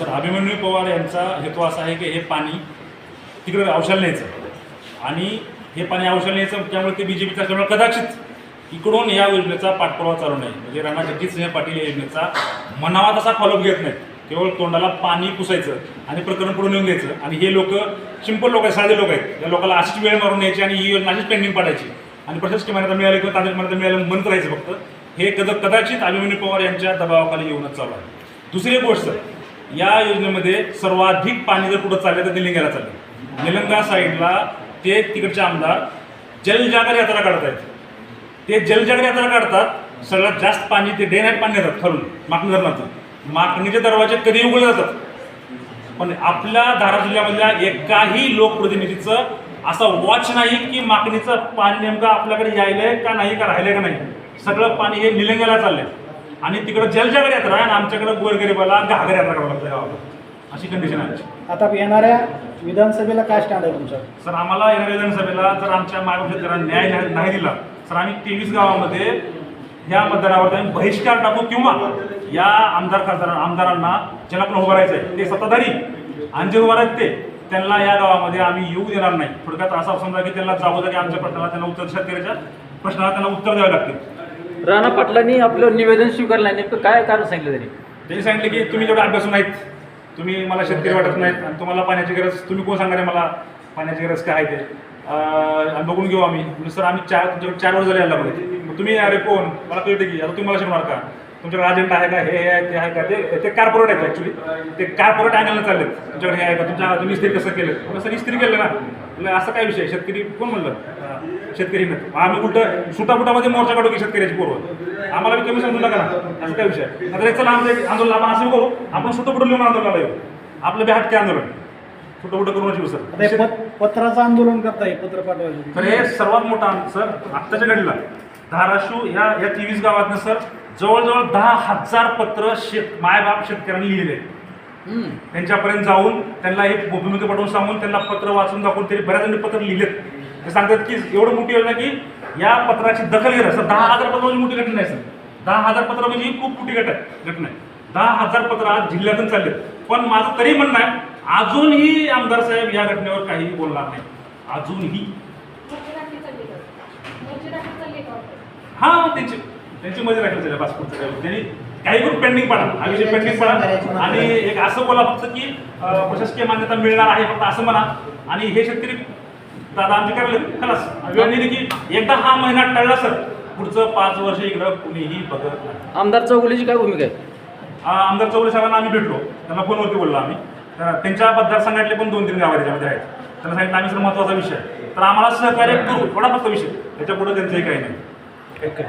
Sir Abhimanyu Pawar यांचा हेतू असा आहे की हे पाणी तिकडे औषध न्यायचं. आणि हे पाणी औषध न्यायचं त्यामुळे ते बी जे पीचा त्यामुळे कदाचित इकडून या योजनेचा पाठपुरावा चालू नाही. म्हणजे राणा जगजितसिंह पाटील या योजनेचा मनावा तसा फॉलोअप घेत नाहीत. केवळ तोंडाला पाणी पुसायचं आणि प्रकरण पुढे नेऊन द्यायचं. आणि हे लोक सिंपल लोक आहेत साधे लोक आहेत. या लोकांना अशीच वेळ मारून यायची आणि ही योजना अशीच पेंडिंग पाडायची. आणि प्रशासकीय मान्यता मिळाली किंवा तांत्रिक मान्यता मिळालं म्हणत राहायचं फक्त. हे कद कदाचित अभिमन्यू पवार यांच्या दबावाखाली येऊनच चालू आहे. दुसरी एक गोष्ट या योजनेमध्ये सर्वाधिक पाणी जर कुठं चाललं तर निलंग्याला चाललं निलंगा साईडला ते तिकडचे आमदार जलजागर यात्रा काढत आहेत ते जलजागर यात्रा काढतात सगळ्यात जास्त पाणी ते डे नाईट पाणी येतात खालून माकणी धरणाचं माकणीचे दरवाजे कधी उघडले जातात. पण आपल्या धारा जिल्ह्यामधल्या एकाही लोकप्रतिनिधीचं असा वॉच नाही की माकणीचं पाणी नेमकं आपल्याकडे यायलंय का नाही का राहिलंय का नाही. सगळं पाणी हे निलंग्याला चाललंय. आणि तिकडं जलजागर यात्रा आहे आणि आमच्याकडे गोरगरीबाला घागर यात्रा करावं लागतं गावाला. अशी कंडिशन आहे आमची. आता येणाऱ्या विधानसभेला काय स्टँड आहे तुमचं? सर आम्हाला येणाऱ्या विधानसभेला जर आमच्या शेतकऱ्यांना न्याय नाही- नाही दिला तर आम्ही तेवीस गावामध्ये ह्या मतदारावर आम्ही बहिष्कार टाकू किंवा या आमदार खासदार आमदारांना ज्यांना पण उभं राहायचं आहे ते सत्ताधारी आणि जे उभं आहेत ते त्यांना या गावामध्ये आम्ही येऊ देणार नाही. थोडक्यात असं समजा की त्यांना जागोजागी आमच्या प्रश्नाला त्यांना उत्तर शेतकऱ्याच्या प्रश्नाला त्यांना उत्तर द्यावे लागतील. राणा पाटलांनी आपलं निवेदन स्वीकारलं नेमकं काय कारण सांगितलं त्यांनी त्यांनी सांगितलं की तुम्ही जेवढे अभ्यासून नाहीत. तुम्ही मला शेतकरी वाटत नाहीत. आणि तुम्हाला पाण्याची गरज तुम्ही कोण सांगणार आहे मला पाण्याची गरज काय आहे ते? अं, आणि बघून घेऊ आम्ही. म्हणजे सर आम्ही चार तुमच्याकडे चार वर्ष झाले यायला बघा मग तुम्ही अरे कोण? मला कळतं की आता तुम्ही मला शिकणार का? तुमच्याकडे अजेंडा आहे का? हे हे आहे ते आहे का? ते ते कार्पोरेट आहेत ॲक्च्युली ते कार्पोरेट अँगलनं चाललेत. तुमच्याकडे हे आहे का? तुमच्या तुम्ही इस्त्री कसं केलं? मग सर इस्त्री केलं ना. म्हणजे असं काय विषय? शेतकरी कोण म्हणलं? शेतकरी आम्ही उलट सुटापुटामध्ये मोर्चा काढू की शेतकऱ्याची पूर्व आम्हाला बी कमी समजू नका ना. असं काय विषय? आता चला आमचं आंदोलन आपण असं करू. आपण सुटपुट लिहून आंदोलनाला येऊ. आपलं बी हटके आंदोलन. करून येऊ आता हे सर पत- पत्राचं आंदोलन करताय पत्र पाठवायचं. तर हे सर्वात मोठा सर आत्ताच्या घडीला. धाराशिव ह्या या तेवीस गावातनं सर जवळजवळ दहा हजार पत्र शेत मायबाप शेतकऱ्यांनी लिहिले. त्यांच्यापर्यंत जाऊन त्यांना एक भूमिका पाठवून सांगून त्यांना पत्र वाचून दाखवून तरी बऱ्याच जणांनी पत्र लिहिलेत. ते सांगतात की एवढं मोठी योजना की या पत्राची दखल घेणं सर दहा हजार पत्र म्हणजे मोठी घटना नाही सर. दहा हजार पत्र म्हणजे ही खूप मोठी घट आहे घटना आहे. दहा हजार पत्र आज जिल्ह्यातून चाललेत. पण माझं तरी म्हणणं आहे अजूनही आमदार साहेब या घटनेवर काही बोलणार नाही. अजूनही. हा त्यांची त्यांची मजा राखली त्याच्या पासपोर्टचं त्यांनी काही करून पेंडिंग पडा. हा विषय पेंडिंग पडा. आणि एक असं बोला फक्त की प्रशासकीय मान्यता मिळणार आहे फक्त असं म्हणा. आणि हे शेतकरी दादा आमचे करायला खलास. वेळ की एकदा हा महिना टळला सर पुढचं पाच वर्ष इकडं कुणीही बघत नाही. आमदार चौगुलीची काय भूमिका आहे? आमदार चौधरी साहेबांना आम्ही भेटलो. त्यांना फोनवरती बोललो आम्ही. तर त्यांच्या मतदारसंघातले पण दोन तीन गाव त्याच्यामध्ये आहेत. त्यांना सांगितलं आम्ही सर महत्त्वाचा विषय. तर आम्हाला सहकार्य करू थोडा फक्त विषय. त्याच्या पुढे त्यांचंही काही नाही. 結構。